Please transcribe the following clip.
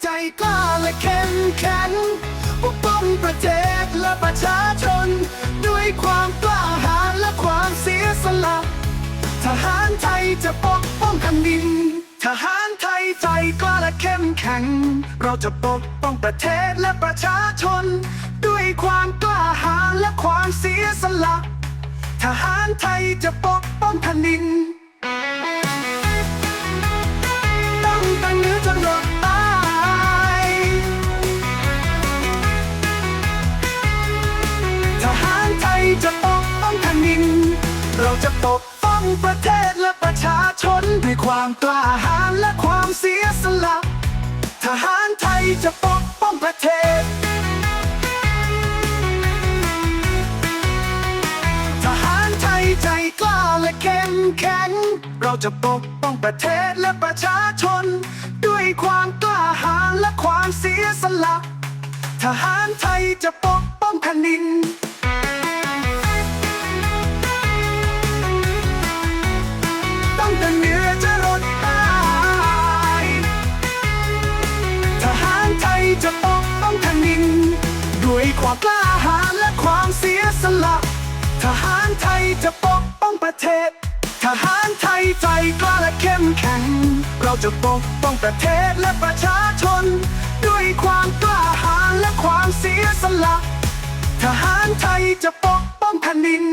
ใจกล้าและเข้มแข็งปกป้องประเทศและประชาชน ด้วยความกล้าหาญและความเสียสละทหารไทยจะปกป้องแผ่นดิน ทหารไทยใจกล้าและเข้มแข็ง เราจะปกป้องประเทศและประชาชน ด้วยความกล้าหาญและความเสียสละ ทหารไทยจะปกป้องแผ่นดิน ประเทศและประชาชน ด้วยความกล้าหาญและความเสียสละ ทหารไทยจะปกป้องประเทศ ทหารไทยใจกล้าและเข้มแข็ง เราจะปกป้องประเทศและประชาชน ด้วยความกล้าหาญและความเสียสละ ทหารไทยจะปกป้องแผ่นดิน จะปกป้องแผ่นดิน ด้วยความกล้าหาญและความเสียสละ ทหารไทยจะปกป้องประเทศ ทหารไทยใจกล้าและเข้มแข็ง เราจะปกป้องประเทศและประชาชน ด้วยความกล้าหาญและความเสียสละ ทหารไทยจะปกป้องแผ่นดิน